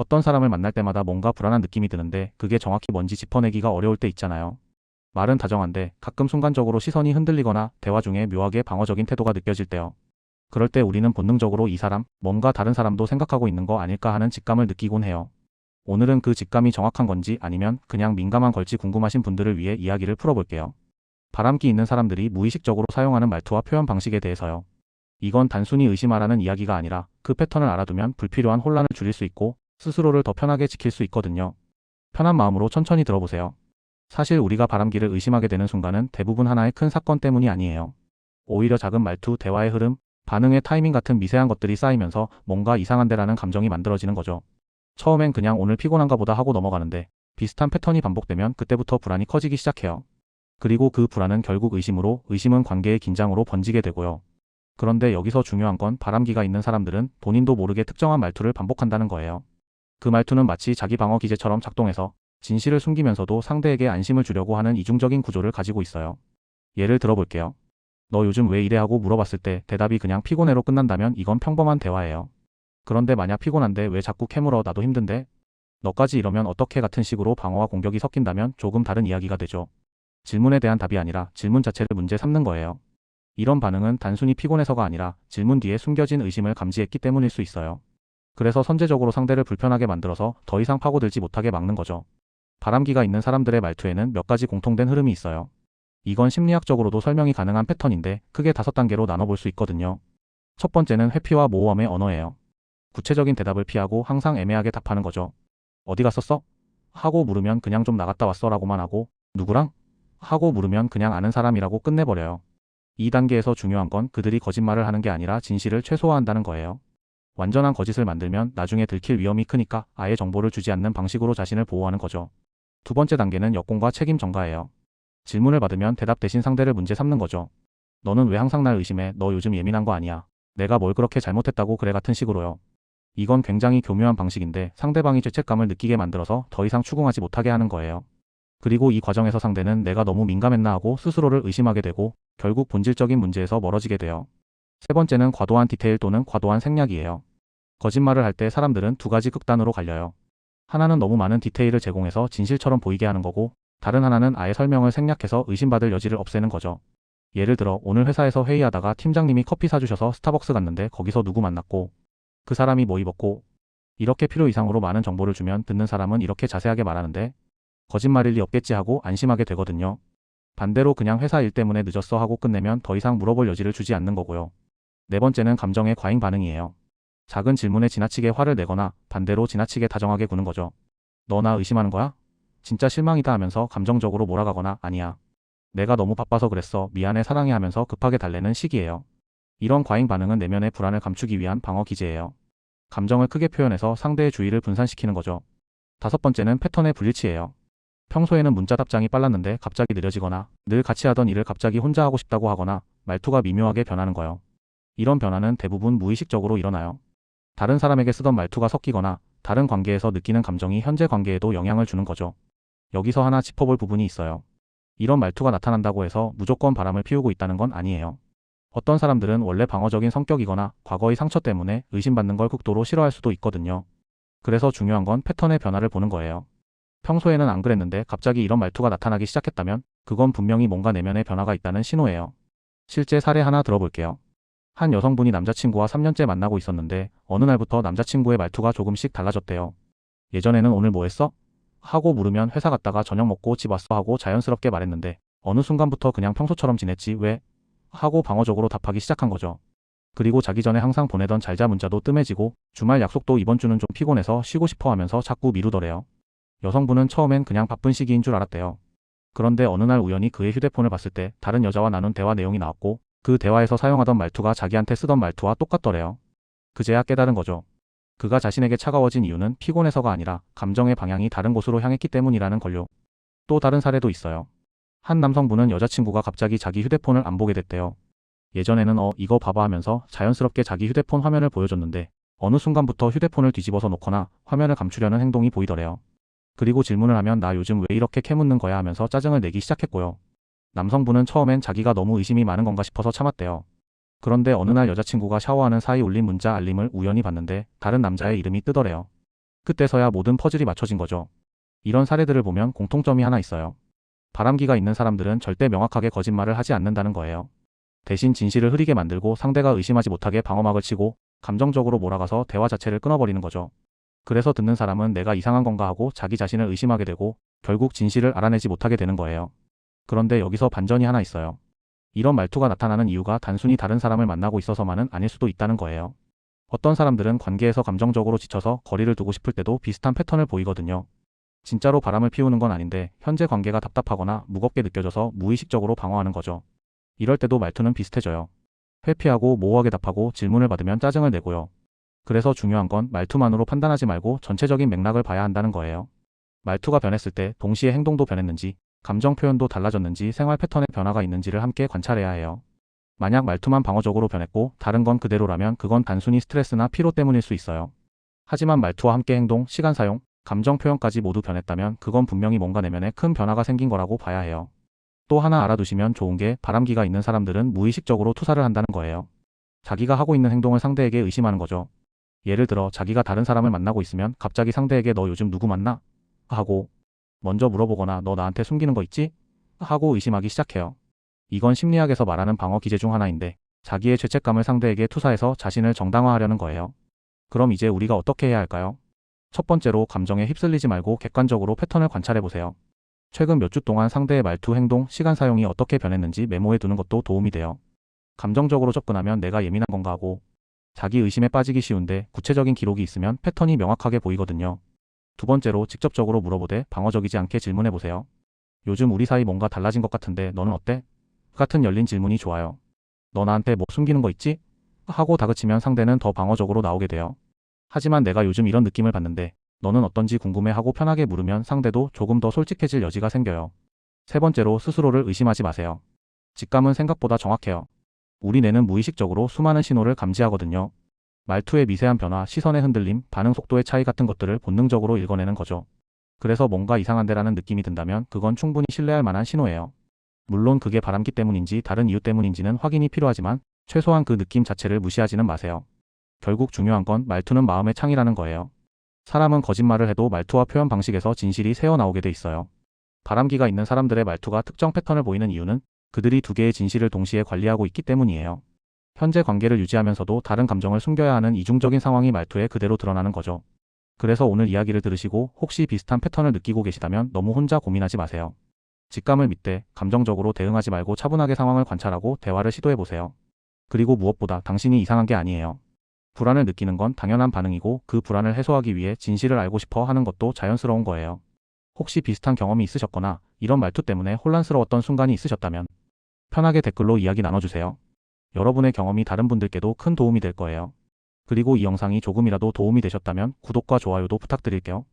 어떤 사람을 만날 때마다 뭔가 불안한 느낌이 드는데 그게 정확히 뭔지 짚어내기가 어려울 때 있잖아요. 말은 다정한데 가끔 순간적으로 시선이 흔들리거나 대화 중에 묘하게 방어적인 태도가 느껴질 때요. 그럴 때 우리는 본능적으로 이 사람, 뭔가 다른 사람도 생각하고 있는 거 아닐까 하는 직감을 느끼곤 해요. 오늘은 그 직감이 정확한 건지 아니면 그냥 민감한 걸지 궁금하신 분들을 위해 이야기를 풀어볼게요. 바람기 있는 사람들이 무의식적으로 사용하는 말투와 표현 방식에 대해서요. 이건 단순히 의심하라는 이야기가 아니라 그 패턴을 알아두면 불필요한 혼란을 줄일 수 있고 스스로를 더 편하게 지킬 수 있거든요. 편한 마음으로 천천히 들어보세요. 사실 우리가 바람기를 의심하게 되는 순간은 대부분 하나의 큰 사건 때문이 아니에요. 오히려 작은 말투, 대화의 흐름, 반응의 타이밍 같은 미세한 것들이 쌓이면서 뭔가 이상한데라는 감정이 만들어지는 거죠. 처음엔 그냥 오늘 피곤한가 보다 하고 넘어가는데 비슷한 패턴이 반복되면 그때부터 불안이 커지기 시작해요. 그리고 그 불안은 결국 의심으로, 의심은 관계의 긴장으로 번지게 되고요. 그런데 여기서 중요한 건 바람기가 있는 사람들은 본인도 모르게 특정한 말투를 반복한다는 거예요. 그 말투는 마치 자기 방어 기제처럼 작동해서 진실을 숨기면서도 상대에게 안심을 주려고 하는 이중적인 구조를 가지고 있어요. 예를 들어볼게요. 너 요즘 왜 이래 하고 물어봤을 때 대답이 그냥 피곤해로 끝난다면 이건 평범한 대화예요. 그런데 만약 피곤한데 왜 자꾸 캐물어 나도 힘든데? 너까지 이러면 어떻게 같은 식으로 방어와 공격이 섞인다면 조금 다른 이야기가 되죠. 질문에 대한 답이 아니라 질문 자체를 문제 삼는 거예요. 이런 반응은 단순히 피곤해서가 아니라 질문 뒤에 숨겨진 의심을 감지했기 때문일 수 있어요. 그래서 선제적으로 상대를 불편하게 만들어서 더 이상 파고들지 못하게 막는 거죠. 바람기가 있는 사람들의 말투에는 몇 가지 공통된 흐름이 있어요. 이건 심리학적으로도 설명이 가능한 패턴인데 크게 다섯 단계로 나눠볼 수 있거든요. 첫 번째는 회피와 모호함의 언어예요. 구체적인 대답을 피하고 항상 애매하게 답하는 거죠. 어디 갔었어? 하고 물으면 그냥 좀 나갔다 왔어 라고만 하고 누구랑? 하고 물으면 그냥 아는 사람이라고 끝내버려요. 이 단계에서 중요한 건 그들이 거짓말을 하는 게 아니라 진실을 최소화한다는 거예요. 완전한 거짓을 만들면 나중에 들킬 위험이 크니까 아예 정보를 주지 않는 방식으로 자신을 보호하는 거죠. 두 번째 단계는 역공과 책임 전가예요. 질문을 받으면 대답 대신 상대를 문제 삼는 거죠. 너는 왜 항상 날 의심해? 너 요즘 예민한 거 아니야? 내가 뭘 그렇게 잘못했다고 그래 같은 식으로요. 이건 굉장히 교묘한 방식인데 상대방이 죄책감을 느끼게 만들어서 더 이상 추궁하지 못하게 하는 거예요. 그리고 이 과정에서 상대는 내가 너무 민감했나 하고 스스로를 의심하게 되고 결국 본질적인 문제에서 멀어지게 돼요. 세 번째는 과도한 디테일 또는 과도한 생략이에요. 거짓말을 할 때 사람들은 두 가지 극단으로 갈려요. 하나는 너무 많은 디테일을 제공해서 진실처럼 보이게 하는 거고 다른 하나는 아예 설명을 생략해서 의심받을 여지를 없애는 거죠. 예를 들어 오늘 회사에서 회의하다가 팀장님이 커피 사주셔서 스타벅스 갔는데 거기서 누구 만났고 그 사람이 뭐 입었고 이렇게 필요 이상으로 많은 정보를 주면 듣는 사람은 이렇게 자세하게 말하는데 거짓말일 리 없겠지 하고 안심하게 되거든요. 반대로 그냥 회사 일 때문에 늦었어 하고 끝내면 더 이상 물어볼 여지를 주지 않는 거고요. 네 번째는 감정의 과잉 반응이에요. 작은 질문에 지나치게 화를 내거나 반대로 지나치게 다정하게 구는 거죠. 너 나 의심하는 거야? 진짜 실망이다 하면서 감정적으로 몰아가거나 아니야. 내가 너무 바빠서 그랬어. 미안해 사랑해 하면서 급하게 달래는 시기예요. 이런 과잉 반응은 내면의 불안을 감추기 위한 방어 기제예요. 감정을 크게 표현해서 상대의 주의를 분산시키는 거죠. 다섯 번째는 패턴의 불일치예요. 평소에는 문자 답장이 빨랐는데 갑자기 느려지거나 늘 같이 하던 일을 갑자기 혼자 하고 싶다고 하거나 말투가 미묘하게 변하는 거예요. 이런 변화는 대부분 무의식적으로 일어나요. 다른 사람에게 쓰던 말투가 섞이거나 다른 관계에서 느끼는 감정이 현재 관계에도 영향을 주는 거죠. 여기서 하나 짚어볼 부분이 있어요. 이런 말투가 나타난다고 해서 무조건 바람을 피우고 있다는 건 아니에요. 어떤 사람들은 원래 방어적인 성격이거나 과거의 상처 때문에 의심받는 걸 극도로 싫어할 수도 있거든요. 그래서 중요한 건 패턴의 변화를 보는 거예요. 평소에는 안 그랬는데 갑자기 이런 말투가 나타나기 시작했다면 그건 분명히 뭔가 내면의 변화가 있다는 신호예요. 실제 사례 하나 들어볼게요. 한 여성분이 남자친구와 3년째 만나고 있었는데 어느 날부터 남자친구의 말투가 조금씩 달라졌대요. 예전에는 오늘 뭐 했어? 하고 물으면 회사 갔다가 저녁 먹고 집 왔어 하고 자연스럽게 말했는데 어느 순간부터 그냥 평소처럼 지냈지 왜? 하고 방어적으로 답하기 시작한 거죠. 그리고 자기 전에 항상 보내던 잘자 문자도 뜸해지고 주말 약속도 이번 주는 좀 피곤해서 쉬고 싶어 하면서 자꾸 미루더래요. 여성분은 처음엔 그냥 바쁜 시기인 줄 알았대요. 그런데 어느 날 우연히 그의 휴대폰을 봤을 때 다른 여자와 나눈 대화 내용이 나왔고 그 대화에서 사용하던 말투가 자기한테 쓰던 말투와 똑같더래요. 그제야 깨달은 거죠. 그가 자신에게 차가워진 이유는 피곤해서가 아니라 감정의 방향이 다른 곳으로 향했기 때문이라는 걸요. 또 다른 사례도 있어요. 한 남성분은 여자친구가 갑자기 자기 휴대폰을 안 보게 됐대요. 예전에는 어 이거 봐봐 하면서 자연스럽게 자기 휴대폰 화면을 보여줬는데 어느 순간부터 휴대폰을 뒤집어서 놓거나 화면을 감추려는 행동이 보이더래요. 그리고 질문을 하면 나 요즘 왜 이렇게 캐묻는 거야 하면서 짜증을 내기 시작했고요. 남성분은 처음엔 자기가 너무 의심이 많은 건가 싶어서 참았대요. 그런데 어느 날 여자친구가 샤워하는 사이 울린 문자 알림을 우연히 봤는데 다른 남자의 이름이 뜨더래요. 그때서야 모든 퍼즐이 맞춰진 거죠. 이런 사례들을 보면 공통점이 하나 있어요. 바람기가 있는 사람들은 절대 명확하게 거짓말을 하지 않는다는 거예요. 대신 진실을 흐리게 만들고 상대가 의심하지 못하게 방어막을 치고 감정적으로 몰아가서 대화 자체를 끊어버리는 거죠. 그래서 듣는 사람은 내가 이상한 건가 하고 자기 자신을 의심하게 되고 결국 진실을 알아내지 못하게 되는 거예요. 그런데 여기서 반전이 하나 있어요. 이런 말투가 나타나는 이유가 단순히 다른 사람을 만나고 있어서만은 아닐 수도 있다는 거예요. 어떤 사람들은 관계에서 감정적으로 지쳐서 거리를 두고 싶을 때도 비슷한 패턴을 보이거든요. 진짜로 바람을 피우는 건 아닌데 현재 관계가 답답하거나 무겁게 느껴져서 무의식적으로 방어하는 거죠. 이럴 때도 말투는 비슷해져요. 회피하고 모호하게 답하고 질문을 받으면 짜증을 내고요. 그래서 중요한 건 말투만으로 판단하지 말고 전체적인 맥락을 봐야 한다는 거예요. 말투가 변했을 때 동시에 행동도 변했는지, 감정 표현도 달라졌는지 생활 패턴에 변화가 있는지를 함께 관찰해야 해요. 만약 말투만 방어적으로 변했고 다른 건 그대로라면 그건 단순히 스트레스나 피로 때문일 수 있어요. 하지만 말투와 함께 행동, 시간 사용, 감정 표현까지 모두 변했다면 그건 분명히 뭔가 내면에 큰 변화가 생긴 거라고 봐야 해요. 또 하나 알아두시면 좋은 게 바람기가 있는 사람들은 무의식적으로 투사를 한다는 거예요. 자기가 하고 있는 행동을 상대에게 의심하는 거죠. 예를 들어 자기가 다른 사람을 만나고 있으면 갑자기 상대에게 너 요즘 누구 만나? 하고 먼저 물어보거나 너 나한테 숨기는 거 있지? 하고 의심하기 시작해요. 이건 심리학에서 말하는 방어 기제 중 하나인데 자기의 죄책감을 상대에게 투사해서 자신을 정당화하려는 거예요. 그럼 이제 우리가 어떻게 해야 할까요? 첫 번째로 감정에 휩쓸리지 말고 객관적으로 패턴을 관찰해 보세요. 최근 몇 주 동안 상대의 말투, 행동, 시간 사용이 어떻게 변했는지 메모해 두는 것도 도움이 돼요. 감정적으로 접근하면 내가 예민한 건가 하고 자기 의심에 빠지기 쉬운데 구체적인 기록이 있으면 패턴이 명확하게 보이거든요. 두 번째로 직접적으로 물어보되 방어적이지 않게 질문해 보세요. 요즘 우리 사이 뭔가 달라진 것 같은데 너는 어때? 같은 열린 질문이 좋아요. 너 나한테 뭐 숨기는 거 있지? 하고 다그치면 상대는 더 방어적으로 나오게 돼요. 하지만 내가 요즘 이런 느낌을 받는데 너는 어떤지 궁금해 하고 편하게 물으면 상대도 조금 더 솔직해질 여지가 생겨요. 세 번째로 스스로를 의심하지 마세요. 직감은 생각보다 정확해요. 우리 뇌는 무의식적으로 수많은 신호를 감지하거든요. 말투의 미세한 변화, 시선의 흔들림, 반응 속도의 차이 같은 것들을 본능적으로 읽어내는 거죠. 그래서 뭔가 이상한데라는 느낌이 든다면 그건 충분히 신뢰할 만한 신호예요. 물론 그게 바람기 때문인지 다른 이유 때문인지는 확인이 필요하지만 최소한 그 느낌 자체를 무시하지는 마세요. 결국 중요한 건 말투는 마음의 창이라는 거예요. 사람은 거짓말을 해도 말투와 표현 방식에서 진실이 새어나오게 돼 있어요. 바람기가 있는 사람들의 말투가 특정 패턴을 보이는 이유는 그들이 두 개의 진실을 동시에 관리하고 있기 때문이에요. 현재 관계를 유지하면서도 다른 감정을 숨겨야 하는 이중적인 상황이 말투에 그대로 드러나는 거죠. 그래서 오늘 이야기를 들으시고 혹시 비슷한 패턴을 느끼고 계시다면 너무 혼자 고민하지 마세요. 직감을 믿되 감정적으로 대응하지 말고 차분하게 상황을 관찰하고 대화를 시도해 보세요. 그리고 무엇보다 당신이 이상한 게 아니에요. 불안을 느끼는 건 당연한 반응이고 그 불안을 해소하기 위해 진실을 알고 싶어 하는 것도 자연스러운 거예요. 혹시 비슷한 경험이 있으셨거나 이런 말투 때문에 혼란스러웠던 순간이 있으셨다면 편하게 댓글로 이야기 나눠주세요. 여러분의 경험이 다른 분들께도 큰 도움이 될 거예요. 그리고 이 영상이 조금이라도 도움이 되셨다면 구독과 좋아요도 부탁드릴게요.